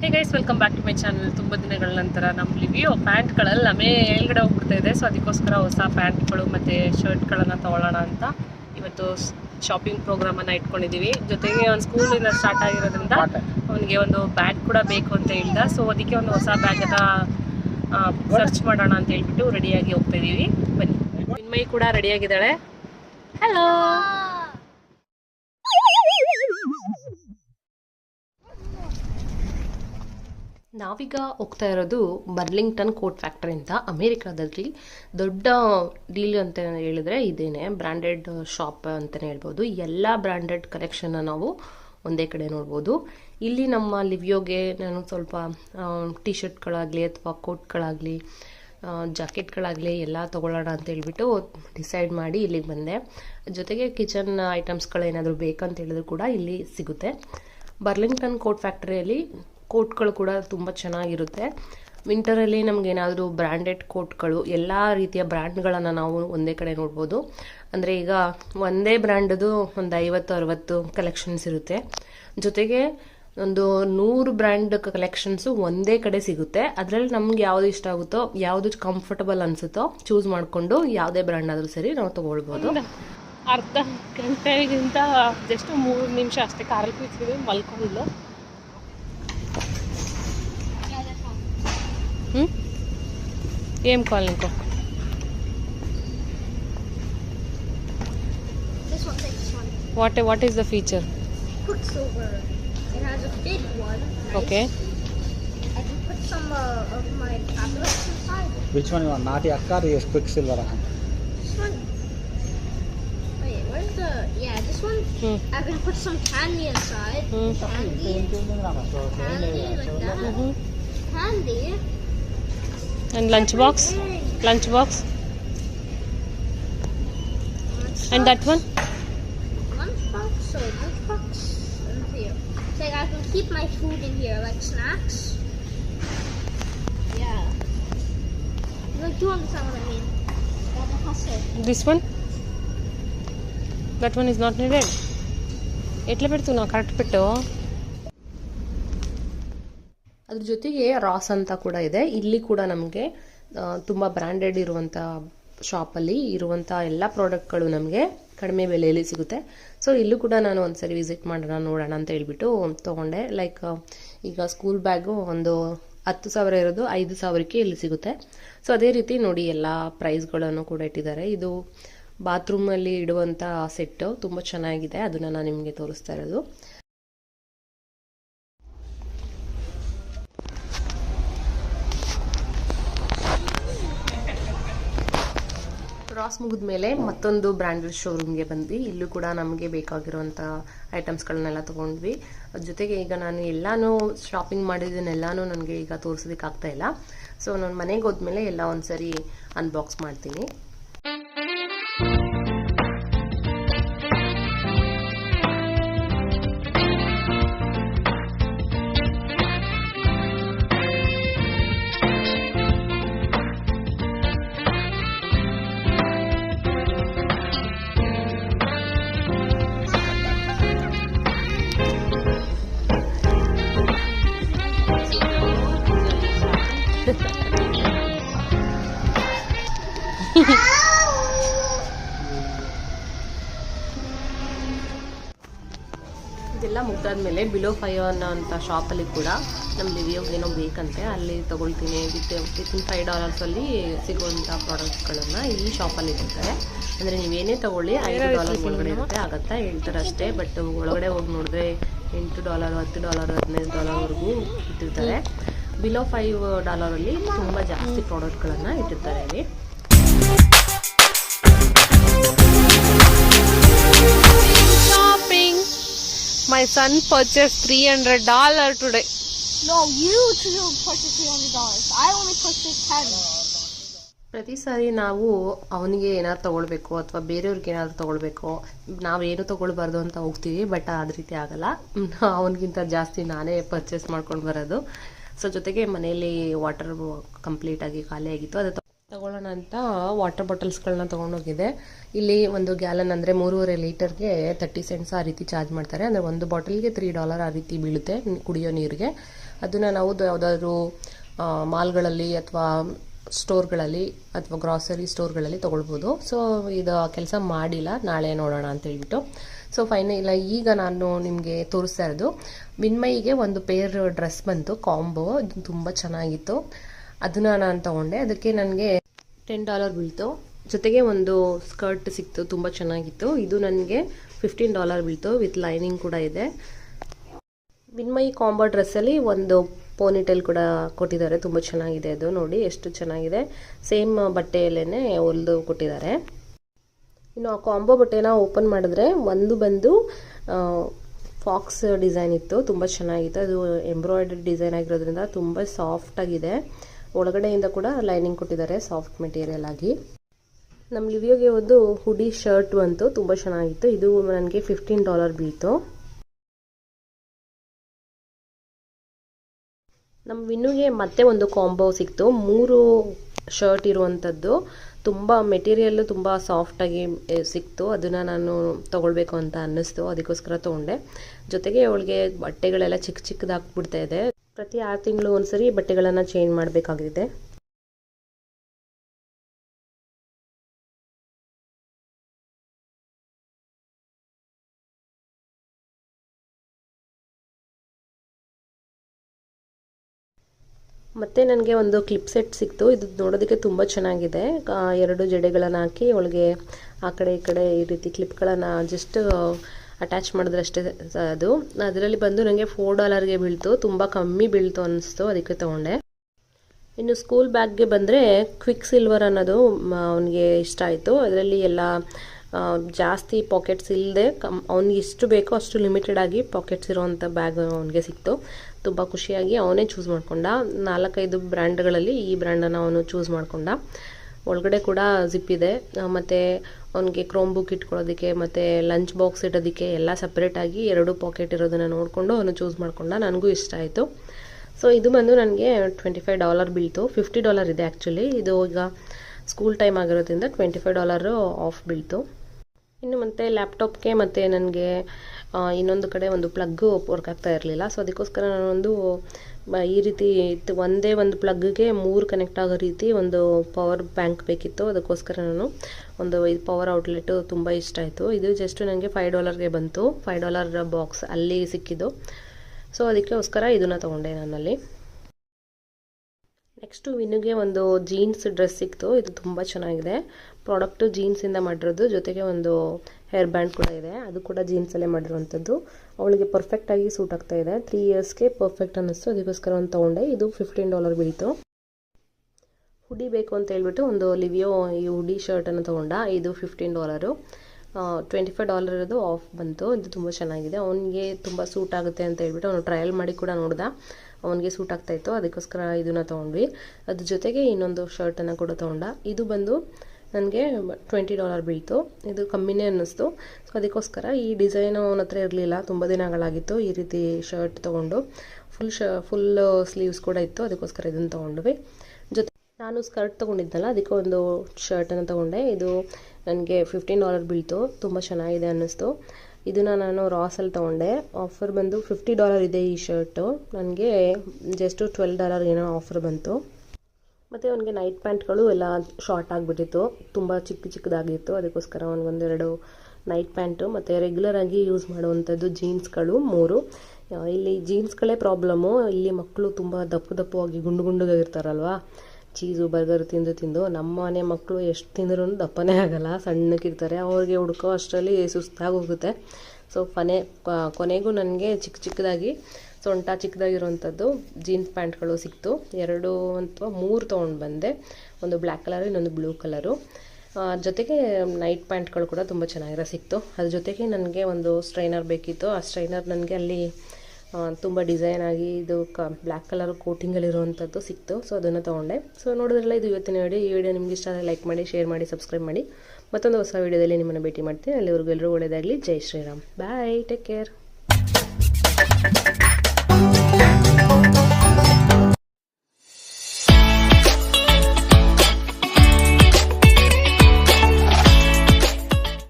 Hey guys welcome back to my channel ತುಂಬ ದಿನಗಳ ನಂತರ ನಮ್ಮ ಲಿವಿಯೋ ಪ್ಯಾಂಟ್ಗಳೆಲ್ಲ ಮೇಲ್ಗಡೆ ಹೋಗ್ಬಿಡ್ತಾ ಇದೆ. ಸೊ ಅದಕ್ಕೋಸ್ಕರ ಹೊಸ ಪ್ಯಾಂಟ್ಗಳು ಮತ್ತು ಶರ್ಟ್ಗಳನ್ನು ತೊಗೊಳ್ಳೋಣ ಅಂತ ಇವತ್ತು ಶಾಪಿಂಗ್ ಪ್ರೋಗ್ರಾಮನ್ನು ಇಟ್ಕೊಂಡಿದ್ದೀವಿ ಜೊತೆಗೆ ಒಂದು ಸ್ಕೂಲಿಂದ ಸ್ಟಾರ್ಟ್ ಆಗಿರೋದ್ರಿಂದ ಅವನಿಗೆ ಒಂದು ಬ್ಯಾಗ್ ಕೂಡ ಬೇಕು ಅಂತ ಹೇಳ್ದ. ಸೊ ಅದಕ್ಕೆ ಒಂದು ಹೊಸ ಬ್ಯಾಗನ್ನು ಸರ್ಚ್ ಮಾಡೋಣ ಅಂತ ಹೇಳ್ಬಿಟ್ಟು ರೆಡಿಯಾಗಿ ಹೋಗ್ತಾ ಇದ್ದೀವಿ ಬನ್ನಿ. ಚಿನ್ಮಯಿ ಕೂಡ ರೆಡಿಯಾಗಿದ್ದಾಳೆ ಹಲೋ ನಾವೀಗ ಹೋಗ್ತಾ ಇರೋದು ಬರ್ಲಿಂಗ್ಟನ್ ಕೋಟ್ ಫ್ಯಾಕ್ಟ್ರಿ ಅಂತ ಅಮೇರಿಕಾದಲ್ಲಿ ದೊಡ್ಡ ಡೀಲ್ ಅಂತ ಹೇಳಿದ್ರೆ ಇದೇನೆ ಬ್ರ್ಯಾಂಡೆಡ್ ಶಾಪ್ ಅಂತಲೇ ಹೇಳ್ಬೋದು. ಎಲ್ಲ ಬ್ರ್ಯಾಂಡೆಡ್ ಕಲೆಕ್ಷನ್ನ ನಾವು ಒಂದೇ ಕಡೆ ನೋಡ್ಬೋದು. ಇಲ್ಲಿ ನಮ್ಮ ಲಿವಿಯೋಗೆ ನಾನು ಸ್ವಲ್ಪ ಟಿ ಶರ್ಟ್ಗಳಾಗಲಿ ಅಥವಾ ಕೋಟ್ಗಳಾಗಲಿ ಜಾಕೆಟ್ಗಳಾಗಲಿ ಎಲ್ಲ ತೊಗೊಳ್ಳೋಣ ಅಂತ ಹೇಳ್ಬಿಟ್ಟು ಡಿಸೈಡ್ ಮಾಡಿ ಇಲ್ಲಿಗೆ ಬಂದೆ. ಜೊತೆಗೆ ಕಿಚನ್ ಐಟಮ್ಸ್ಗಳೇನಾದರೂ ಬೇಕಂತ ಹೇಳಿದ್ರು ಕೂಡ ಇಲ್ಲಿ ಸಿಗುತ್ತೆ. ಬರ್ಲಿಂಗ್ಟನ್ ಕೋಟ್ ಫ್ಯಾಕ್ಟ್ರಿಯಲ್ಲಿ ಕೋಟ್ಗಳು ಕೂಡ ತುಂಬ ಚೆನ್ನಾಗಿರುತ್ತೆ. ವಿಂಟರಲ್ಲಿ ನಮಗೇನಾದರೂ ಬ್ರ್ಯಾಂಡೆಡ್ ಕೋಟ್ಗಳು, ಎಲ್ಲ ರೀತಿಯ ಬ್ರ್ಯಾಂಡ್ಗಳನ್ನು ನಾವು ಒಂದೇ ಕಡೆ ನೋಡ್ಬೋದು. ಅಂದರೆ ಈಗ ಒಂದೇ ಬ್ರ್ಯಾಂಡದು ಒಂದು ಐವತ್ತು, ಅರವತ್ತು ಕಲೆಕ್ಷನ್ಸ್ ಇರುತ್ತೆ. ಜೊತೆಗೆ ಒಂದು ನೂರು ಬ್ರ್ಯಾಂಡ್ ಕಲೆಕ್ಷನ್ಸು ಒಂದೇ ಕಡೆ ಸಿಗುತ್ತೆ. ಅದರಲ್ಲಿ ನಮ್ಗೆ ಯಾವುದು ಇಷ್ಟ ಆಗುತ್ತೋ, ಯಾವುದು ಕಂಫರ್ಟಬಲ್ ಅನಿಸುತ್ತೋ ಚೂಸ್ ಮಾಡಿಕೊಂಡು ಯಾವುದೇ ಬ್ರ್ಯಾಂಡ್ ಆದರೂ ಸರಿ ನಾವು ತೊಗೊಳ್ಬೋದು. ಅರ್ಧ ಗಂಟೆಗಿಂತ ಜಸ್ಟ್ ಮೂರು ನಿಮಿಷ ಅಷ್ಟೇ ಕಾರಲ್ಲಿ ಕೂತಿದ್ವಿ ಮಲ್ಕೊಂಡು ఏం కావాలి ఇంకో What what is the feature? Quicksilver. It has a big one. Okay. I can put some uh, of my tablets inside. Which one you want? Naughty Akka or Quicksilver? This one. Wait, where's the? Yeah, this one. Hmm. I can put some candy inside. Hmm. Candy. Hmm. Candy like that. Mm -hmm. Candy And lunch box lunch box and that one Lunchbox. So lunchbox in here. So like I can keep my food in here, like snacks. Yeah. Like, do you understand what I mean? That's a hustle. This one that one is not needed ఎట్లా పెడుతున్నావు correct పెట్టు ಅದ್ರ ಜೊತೆಗೆ ರಾಸ್ ಅಂತ ಕೂಡ ಇದೆ. ಇಲ್ಲಿ ಕೂಡ ನಮಗೆ ತುಂಬ ಬ್ರ್ಯಾಂಡೆಡ್ ಇರುವಂಥ ಶಾಪಲ್ಲಿ ಇರುವಂಥ ಎಲ್ಲ ಪ್ರಾಡಕ್ಟ್ಗಳು ನಮಗೆ ಕಡಿಮೆ ಬೆಲೆಯಲ್ಲಿ ಸಿಗುತ್ತೆ. ಸೊ ಇಲ್ಲೂ ಕೂಡ ನಾನು ಒಂದ್ಸರಿ ವಿಸಿಟ್ ಮಾಡೋಣ, ನೋಡೋಣ ಅಂತ ಹೇಳ್ಬಿಟ್ಟು ತೊಗೊಂಡೆ. ಲೈಕ್ ಈಗ ಸ್ಕೂಲ್ ಬ್ಯಾಗು ಒಂದು ಹತ್ತು ಸಾವಿರ ಇರೋದು, ಐದು ಸಾವಿರಕ್ಕೆ ಇಲ್ಲಿ ಸಿಗುತ್ತೆ. ಸೊ ಅದೇ ರೀತಿ ನೋಡಿ ಎಲ್ಲ ಪ್ರೈಸ್ಗಳನ್ನು ಕೂಡ ಇಟ್ಟಿದ್ದಾರೆ. ಇದು ಬಾತ್ರೂಮಲ್ಲಿ ಇಡುವಂಥ ಸೆಟ್ಟು ತುಂಬ ಚೆನ್ನಾಗಿದೆ. ಅದನ್ನು ನಾನು ನಿಮಗೆ ತೋರಿಸ್ತಾ ಇರೋದು. ಕ್ರಾಸ್ ಮುಗಿದ ಮೇಲೆ ಮತ್ತೊಂದು ಬ್ರ್ಯಾಂಡೆಡ್ ಶೋರೂಮ್ಗೆ ಬಂದ್ವಿ. ಇಲ್ಲೂ ಕೂಡ ನಮಗೆ ಬೇಕಾಗಿರುವಂಥ ಐಟಮ್ಸ್ಗಳನ್ನೆಲ್ಲ ತೊಗೊಂಡ್ವಿ. ಜೊತೆಗೆ ಈಗ ನಾನು ಎಲ್ಲಾನು ಶಾಪಿಂಗ್ ಮಾಡಿದ್ದನ್ನೆಲ್ಲಾನು ನನಗೆ ಈಗ ತೋರ್ಸೋದಕ್ಕೆ ಆಗ್ತಾ ಇಲ್ಲ. ಸೊ ನಾನು ಮನೆಗೆ ಹೋದ್ಮೇಲೆ ಎಲ್ಲ ಒಂದ್ಸರಿ ಅನ್ಬಾಕ್ಸ್ ಮಾಡ್ತೀನಿ. ಮುಗ್ದಾದ್ಮೇಲೆ ಬಿಲೋ ಫೈವ್ ಅನ್ನೋ ಅಂಥ ಶಾಪಲ್ಲಿ ಕೂಡ ನಮ್ಮ ಲಿವಿಯೋಗೆ ಏನೋ ಬೇಕಂತೆ ಅಲ್ಲಿ ತೊಗೊಳ್ತೀನಿ ವಿತ್ ವಿತಿನ್ ಫೈವ್ ಡಾಲರ್ಸಲ್ಲಿ ಸಿಗುವಂಥ ಪ್ರಾಡಕ್ಟ್ಗಳನ್ನು ಈ ಶಾಪಲ್ಲಿ ಇಟ್ಟಿರ್ತಾರೆ. ಅಂದರೆ ನೀವೇನೇ ತೊಗೊಳ್ಳಿ ಐದು ಡಾಲರ್ ಒಳಗಡೆ ಇರುತ್ತೆ ಆಗತ್ತಾ ಹೇಳ್ತಾರೆ ಅಷ್ಟೇ. ಬಟ್ ಒಳಗಡೆ ಹೋಗಿ ನೋಡಿದ್ರೆ ಎಂಟು ಡಾಲರ್ ಹತ್ತು ಡಾಲರ್ ಹದಿನೈದು ಡಾಲರ್ವರೆಗೂ ಇಟ್ಟಿರ್ತಾರೆ. ಬಿಲೋ ಫೈವ್ ಡಾಲರಲ್ಲಿ ತುಂಬ ಜಾಸ್ತಿ ಪ್ರಾಡಕ್ಟ್ಗಳನ್ನು ಇಟ್ಟಿರ್ತಾರೆ ಇಲ್ಲಿ. My son purchased three hundred dollar today No, you two purchased three hundred dollars. I only purchased ten. ಪ್ರತಿ ಸಾರಿ ನಾವು ಅವನಿಗೆ ಏನಾದ್ರು ತಗೊಳ್ಬೇಕು ಅಥವಾ ಬೇರೆಯವ್ರಿಗೆ ಏನಾದ್ರು ತಗೊಳ್ಬೇಕು ನಾವೇನು ತಗೊಳ್ಬಾರ್ದು ಅಂತ ಹೋಗ್ತೀವಿ ಬಟ್ ಅದ ರೀತಿ ಆಗಲ್ಲ ಅವನಿಗಿಂತ ಜಾಸ್ತಿ ನಾನೇ ಪರ್ಚೇಸ್ ಮಾಡ್ಕೊಂಡು ಬರೋದು ಸೊ ಜೊತೆಗೆ ಮನೆಯಲ್ಲಿ ವಾಟರ್ ಕಂಪ್ಲೀಟ್ ಆಗಿ ಖಾಲಿ ಆಗಿತ್ತು ಅದು ತಗೊಳ್ಳೋಣ ಅಂತ ವಾಟರ್ ಬಾಟಲ್ಸ್ಗಳನ್ನ ತೊಗೊಂಡೋಗಿದ್ದೆ ಇಲ್ಲಿ ಒಂದು ಗ್ಯಾಲನ್ ಅಂದರೆ ಮೂರುವರೆ ಲೀಟರ್ಗೆ ತರ್ಟಿ ಸೆಂಟ್ಸ್ ಆ ರೀತಿ ಚಾರ್ಜ್ ಮಾಡ್ತಾರೆ. ಅಂದರೆ ಒಂದು ಬಾಟಲ್ಗೆ ತ್ರೀ ಡಾಲರ್ ಆ ರೀತಿ ಬೀಳುತ್ತೆ ಕುಡಿಯೋ ನೀರಿಗೆ. ಅದನ್ನು ನಾವು ಯಾವುದಾದ್ರೂ ಮಾಲ್ಗಳಲ್ಲಿ ಅಥವಾ ಸ್ಟೋರ್ಗಳಲ್ಲಿ ಅಥವಾ ಗ್ರಾಸರಿ ಸ್ಟೋರ್ಗಳಲ್ಲಿ ತೊಗೊಳ್ಬೋದು. ಸೊ ಇದು ಕೆಲಸ ಮಾಡಿಲ್ಲ. ನಾಳೆ ನೋಡೋಣ ಅಂತ ಹೇಳ್ಬಿಟ್ಟು. ಸೊ ಫೈನಲ್ ಈಗ ನಾನು ನಿಮಗೆ ತೋರಿಸ್ತಾ ಇರೋದು ವಿನ್ಮಯಿಗೆ ಒಂದು ಪೇರ್ ಡ್ರೆಸ್ ಬಂತು ಕಾಂಬೋ ತುಂಬ ಚೆನ್ನಾಗಿತ್ತು. ಅದನ್ನ ನಾನು ತಗೊಂಡೆ. ಅದಕ್ಕೆ ನನಗೆ ಟೆನ್ ಡಾಲರ್ ಬೀಳ್ತು. ಜೊತೆಗೆ ಒಂದು ಸ್ಕರ್ಟ್ ಸಿಕ್ತು, ತುಂಬ ಚೆನ್ನಾಗಿತ್ತು. ಇದು ನನಗೆ ಫಿಫ್ಟೀನ್ ಡಾಲರ್ ಬೀಳ್ತು. ವಿತ್ ಲೈನಿಂಗ್ ಕೂಡ ಇದೆ. ವಿನ್ಮಯಿ ಕಾಂಬೋ ಡ್ರೆಸ್ಸಲ್ಲಿ ಒಂದು ಪೋನಿಟೆಲ್ ಕೂಡ ಕೊಟ್ಟಿದ್ದಾರೆ. ತುಂಬ ಚೆನ್ನಾಗಿದೆ ಅದು ನೋಡಿ. ಎಷ್ಟು ಚೆನ್ನಾಗಿದೆ. ಸೇಮ್ ಬಟ್ಟೆಯಲ್ಲೇ ಹೊಲಿದು ಕೊಟ್ಟಿದ್ದಾರೆ. ಇನ್ನು ಆ ಕಾಂಬೋ ಬಟ್ಟೆನ ಓಪನ್ ಮಾಡಿದ್ರೆ ಒಂದು ಬಂದು ಫಾಕ್ಸ್ ಡಿಸೈನ್ ಇತ್ತು. ತುಂಬ ಚೆನ್ನಾಗಿತ್ತು. ಅದು ಎಂಬ್ರಾಯ್ಡ್ರಿ ಡಿಸೈನ್ ಆಗಿರೋದ್ರಿಂದ ತುಂಬ ಸಾಫ್ಟ್ ಆಗಿದೆ. ಒಳಗಡೆಯಿಂದ ಕೂಡ ಲೈನಿಂಗ್ ಕೊಟ್ಟಿದ್ದಾರೆ ಸಾಫ್ಟ್ ಮೆಟೀರಿಯಲ್ ಆಗಿ. ನಮ್ಮ ಲಿವಿಯೋಗೆ ಒಂದು ಹುಡಿ ಶರ್ಟ್ ಬಂತು, ತುಂಬ ಚೆನ್ನಾಗಿತ್ತು. ಇದು ನನಗೆ ಫಿಫ್ಟೀನ್ ಡಾಲರ್ ಬೀಳ್ತು. ನಮ್ಮ ವಿನ್ನುಗೆ ಮತ್ತೆ ಒಂದು ಕಾಂಬೋ ಸಿಕ್ತು. ಮೂರು ಶರ್ಟ್ ಇರುವಂಥದ್ದು ತುಂಬ ಮೆಟೀರಿಯಲ್ಲು ತುಂಬ ಸಾಫ್ಟಾಗಿ ಸಿಕ್ತು. ಅದನ್ನು ನಾನು ತೊಗೊಳ್ಬೇಕು ಅಂತ ಅನ್ನಿಸ್ತು. ಅದಕ್ಕೋಸ್ಕರ ತೊಗೊಂಡೆ. ಜೊತೆಗೆ ಅವಳಿಗೆ ಬಟ್ಟೆಗಳೆಲ್ಲ ಚಿಕ್ಕ ಚಿಕ್ಕದಾಗ್ಬಿಡ್ತಾ ಇದೆ. ಪ್ರತಿ ಆರು ತಿಂಗಳು ಒಂದ್ಸರಿ ಬಟ್ಟೆಗಳನ್ನು ಚೇಂಜ್ ಮಾಡಬೇಕಾಗಿದೆ. ಮತ್ತೆ ನನಗೆ ಒಂದು ಕ್ಲಿಪ್ ಸೆಟ್ ಸಿಕ್ತು. ಇದು ನೋಡೋದಕ್ಕೆ ತುಂಬ ಚೆನ್ನಾಗಿದೆ. ಎರಡು ಜಡೆಗಳನ್ನು ಹಾಕಿ ಒಳಗೆ ಆ ಕಡೆ ಈ ಕಡೆ ಈ ರೀತಿ ಕ್ಲಿಪ್ಗಳನ್ನು ಜಸ್ಟ್ ಅಟ್ಯಾಚ್ ಮಾಡಿದ್ರೆ ಅಷ್ಟೇ ಅದು. ಅದರಲ್ಲಿ ಬಂದು ನನಗೆ ಫೋರ್ ಡಾಲರ್ಗೆ ಬೀಳ್ತು. ತುಂಬ ಕಮ್ಮಿ ಬೀಳ್ತು ಅನ್ನಿಸ್ತು ಅದಕ್ಕೆ ತೊಗೊಂಡೆ. ಇನ್ನು ಸ್ಕೂಲ್ ಬ್ಯಾಗ್ಗೆ ಬಂದರೆ ಕ್ವಿಕ್ ಸಿಲ್ವರ್ ಅನ್ನೋದು ಅವನಿಗೆ ಇಷ್ಟ ಆಯಿತು. ಅದರಲ್ಲಿ ಎಲ್ಲ ಜಾಸ್ತಿ ಪಾಕೆಟ್ಸ್ ಇಲ್ಲದೆ ಕಮ್, ಅವ್ನಿಗೆ ಎಷ್ಟು ಬೇಕೋ ಅಷ್ಟು ಲಿಮಿಟೆಡ್ ಆಗಿ ಪಾಕೆಟ್ಸ್ ಇರೋವಂಥ ಬ್ಯಾಗ್ ಅವನಿಗೆ ಸಿಕ್ತು. ತುಂಬ ಖುಷಿಯಾಗಿ ಅವನೇ ಚೂಸ್ ಮಾಡಿಕೊಂಡ. ನಾಲ್ಕೈದು ಬ್ರ್ಯಾಂಡ್ಗಳಲ್ಲಿ ಈ ಬ್ರ್ಯಾಂಡನ್ನು ಅವನು ಚೂಸ್ ಮಾಡ್ಕೊಂಡ. ಒಳಗಡೆ ಕೂಡ ಜಿಪ್ ಇದೆ. ಮತ್ತೆ ಅವನಿಗೆ ಕ್ರೋಮ್ ಬುಕ್ ಇಟ್ಕೊಳ್ಳೋದಕ್ಕೆ, ಮತ್ತು ಲಂಚ್ ಬಾಕ್ಸ್ ಇಡೋದಕ್ಕೆ ಎಲ್ಲ ಸಪ್ರೇಟಾಗಿ ಎರಡು ಪಾಕೆಟ್ ಇರೋದನ್ನು ನೋಡಿಕೊಂಡು ಅವನು ಚೂಸ್ ಮಾಡ್ಕೊಂಡ ನನಗೂ ಇಷ್ಟ ಆಯಿತು. ಸೊ ಇದು ಬಂದು ನನಗೆ ಟ್ವೆಂಟಿ ಫೈವ್ ಡಾಲರ್ ಬೀಳ್ತು ಫಿಫ್ಟಿ ಡಾಲರ್ ಇದೆ ಆ್ಯಕ್ಚುಲಿ ಇದು ಈಗ ಸ್ಕೂಲ್ ಟೈಮ್ ಆಗಿರೋದ್ರಿಂದ ಟ್ವೆಂಟಿ ಫೈವ್ ಡಾಲರು ಆಫ್ ಬೀಳ್ತು ಇನ್ನು ಮತ್ತೆ ಲ್ಯಾಪ್ಟಾಪ್ಗೆ ಮತ್ತು ನನಗೆ ಇನ್ನೊಂದು ಕಡೆ ಒಂದು ಪ್ಲಗ್ ವರ್ಕ್ ಆಗ್ತಾ ಇರಲಿಲ್ಲ. ಸೊ ಅದಕ್ಕೋಸ್ಕರ ನಾನೊಂದು ಈ ರೀತಿ ಒಂದೇ ಒಂದು ಪ್ಲಗ್ಗೆ ಮೂರು ಕನೆಕ್ಟ್ ಆಗೋ ರೀತಿ ಒಂದು ಪವರ್ ಬ್ಯಾಂಕ್ ಬೇಕಿತ್ತು. ಅದಕ್ಕೋಸ್ಕರ ನಾನು ಒಂದು ಇದು ಪವರ್ ಔಟ್ಲೆಟ್ ತುಂಬ ಇಷ್ಟ ಆಯಿತು. ಇದು ಜಸ್ಟ್ ನನಗೆ ಫೈವ್ ಡಾಲರ್ಗೆ ಬಂತು. ಫೈವ್ ಡಾಲರ್ ಬಾಕ್ಸ್ ಅಲ್ಲಿ ಸಿಕ್ಕಿದ್ದು. ಸೊ ಅದಕ್ಕೋಸ್ಕರ ಇದನ್ನು ತೊಗೊಂಡೆ ನಾನಲ್ಲಿ. ನೆಕ್ಸ್ಟು ವಿನುಗೆ ಒಂದು ಜೀನ್ಸ್ ಡ್ರೆಸ್ ಸಿಕ್ತು. ಇದು ತುಂಬ ಚೆನ್ನಾಗಿದೆ. ಪ್ರಾಡಕ್ಟು ಜೀನ್ಸಿಂದ ಮಾಡಿರೋದು. ಜೊತೆಗೆ ಒಂದು ಹೇರ್ ಬ್ಯಾಂಡ್ ಕೂಡ ಇದೆ. ಅದು ಕೂಡ ಜೀನ್ಸಲ್ಲೇ ಮಾಡಿರುವಂಥದ್ದು ಅವಳಿಗೆ ಪರ್ಫೆಕ್ಟಾಗಿ ಸೂಟ್ ಆಗ್ತಾ ಇದೆ. ತ್ರೀ ಇಯರ್ಸ್ಗೆ ಪರ್ಫೆಕ್ಟ್ ಅನ್ನಿಸ್ತು. ಅದಕ್ಕೋಸ್ಕರ ಒಂದು ತೊಗೊಂಡೆ. ಇದು ಫಿಫ್ಟೀನ್ ಡಾಲರ್ ಬೀಳ್ತು ಹುಡಿ ಬೇಕು ಅಂತ ಹೇಳ್ಬಿಟ್ಟು ಒಂದು ಲಿವಿಯೋ ಈ ಹುಡಿ ಶರ್ಟನ್ನು ತೊಗೊಂಡ. ಇದು fifteen dollar twenty five dollar ಅದು ಆಫ್ ಬಂತು. ಇದು ತುಂಬ ಚೆನ್ನಾಗಿದೆ. ಅವನಿಗೆ ತುಂಬ ಸೂಟ್ ಆಗುತ್ತೆ ಅಂತ ಹೇಳ್ಬಿಟ್ಟು ಅವನು ಟ್ರಯಲ್ ಮಾಡಿ ಕೂಡ ನೋಡ್ದ. ಅವನಿಗೆ ಸೂಟ್ ಆಗ್ತಾ ಇತ್ತು. ಅದಕ್ಕೋಸ್ಕರ ಇದನ್ನು ತೊಗೊಂಡ್ವಿ. ಅದ್ರ ಜೊತೆಗೆ ಇನ್ನೊಂದು ಶರ್ಟನ್ನು ಕೂಡ ತೊಗೊಂಡ. ಇದು ಬಂದು ನನಗೆ ಟ್ವೆಂಟಿ ಡಾಲರ್ ಬೀಳ್ತು. ಇದು ಕಮ್ಮಿನೇ ಅನ್ನಿಸ್ತು. ಸೊ ಅದಕ್ಕೋಸ್ಕರ ಈ ಡಿಸೈನು ಅವನ ಹತ್ರ ಇರಲಿಲ್ಲ. ತುಂಬ ದಿನಗಳಾಗಿತ್ತು ಈ ರೀತಿ ಶರ್ಟ್ ತೊಗೊಂಡು. ಫುಲ್ ಶ ಫುಲ್ ಸ್ಲೀವ್ಸ್ ಕೂಡ ಇತ್ತು. ಅದಕ್ಕೋಸ್ಕರ ಇದನ್ನು ತೊಗೊಂಡ್ವಿ. ಜೊತೆ ನಾನು ಸ್ಕರ್ಟ್ ತೊಗೊಂಡಿದ್ದಲ್ಲ, ಅದಕ್ಕೆ ಒಂದು ಶರ್ಟನ್ನು ತೊಗೊಂಡೆ. ಇದು ನನಗೆ ಫಿಫ್ಟೀನ್ ಡಾಲರ್ ಬೀಳ್ತು. ತುಂಬ ಚೆನ್ನಾಗಿದೆ ಅನ್ನಿಸ್ತು. ಇದನ್ನು ನಾನು ರಾಸಲ್ಲಿ ತೊಗೊಂಡೆ. ಆಫರ್ ಬಂದು ಫಿಫ್ಟಿ ಡಾಲರ್ ಇದೆ ಈ ಶರ್ಟು ನನಗೆ ಜಸ್ಟು ಟ್ವೆಲ್ ಡಾಲರ್ ಏನೋ ಆಫರ್ ಬಂತು. ಮತ್ತು ಅವನಿಗೆ ನೈಟ್ ಪ್ಯಾಂಟ್ಗಳು ಎಲ್ಲ ಶಾರ್ಟ್ ಆಗಿಬಿಟ್ಟಿತ್ತು. ತುಂಬ ಚಿಕ್ಕ ಚಿಕ್ಕದಾಗಿತ್ತು. ಅದಕ್ಕೋಸ್ಕರ ಅವನಿಗೊಂದೆರಡು ನೈಟ್ ಪ್ಯಾಂಟು ಮತ್ತು ರೆಗ್ಯುಲರಾಗಿ ಯೂಸ್ ಮಾಡುವಂಥದ್ದು ಜೀನ್ಸ್ಗಳು ಮೂರು. ಇಲ್ಲಿ ಜೀನ್ಸ್ಗಳೇ ಪ್ರಾಬ್ಲಮ್ಮು ಇಲ್ಲಿ ಮಕ್ಕಳು ತುಂಬ ದಪ್ಪು ದಪ್ಪವಾಗಿ ಗುಂಡು ಗುಂಡುಗಾಗಿರ್ತಾರಲ್ವಾ ಚೀಸು ಬರ್ಗರ್ ತಿಂದು ತಿಂದು. ನಮ್ಮ ಮನೆ ಮಕ್ಕಳು ಎಷ್ಟು ತಿಂದ್ರೂ ದಪ್ಪನೇ ಆಗಲ್ಲ. ಸಣ್ಣಕ್ಕಿರ್ತಾರೆ ಅವ್ರಿಗೆ ಹುಡ್ಕೋ ಅಷ್ಟರಲ್ಲಿ ಸುಸ್ತಾಗಿ ಹೋಗುತ್ತೆ. ಸೊ ಕೊನೆ ಕೊನೆಗೂ ನನಗೆ ಚಿಕ್ಕ ಚಿಕ್ಕದಾಗಿ ಸೊಂಟ ಚಿಕ್ಕದಾಗಿರುವಂಥದ್ದು ಜೀನ್ಸ್ ಪ್ಯಾಂಟ್ಗಳು ಸಿಕ್ತು. ಎರಡು ಅಥವಾ ಮೂರು ತೊಗೊಂಡು ಬಂದೆ. ಒಂದು ಬ್ಲ್ಯಾಕ್ ಕಲರು, ಇನ್ನೊಂದು ಬ್ಲೂ ಕಲರು. ಜೊತೆಗೆ ನೈಟ್ ಪ್ಯಾಂಟ್ಗಳು ಕೂಡ ತುಂಬ ಚೆನ್ನಾಗಿರೋ ಸಿಕ್ತು. ಅದ್ರ ಜೊತೆಗೆ ನನಗೆ ಒಂದು ಸ್ಟ್ರೈನರ್ ಬೇಕಿತ್ತು. ಆ ಸ್ಟ್ರೈನರ್ ನನಗೆ ಅಲ್ಲಿ ತುಂಬ ಡಿಸೈನ್ ಆಗಿ ಇದು ಕ ಬ್ಲ್ಯಾಕ್ ಕಲರ್ ಕೋಟಿಂಗಲ್ಲಿರುವಂಥದ್ದು ಸಿಕ್ತು. ಸೊ, ಅದನ್ನು ತೊಗೊಂಡೆ. ಸೊ, ನೋಡಿದ್ರಲ್ಲ, ಇದು ಇವತ್ತಿನ ವಿಡಿಯೋ ಈ ವಿಡಿಯೋ ನಿಮ್ಗೆ ಇಷ್ಟ ಲೈಕ್ ಮಾಡಿ ಶೇರ್ ಮಾಡಿ ಸಬ್ಸ್ಕ್ರೈಬ್ ಮಾಡಿ. ಮತ್ತೊಂದು ಹೊಸ ವಿಡಿಯೋದಲ್ಲಿ ನಿಮ್ಮನ್ನು ಭೇಟಿ ಮಾಡ್ತೀನಿ. ಅಲ್ಲಿವರೆಗೂ ಎಲ್ಲರೂ ಒಳ್ಳೆಯದಾಗಲಿ ಜೈ ಶ್ರೀರಾಮ್. Bye take care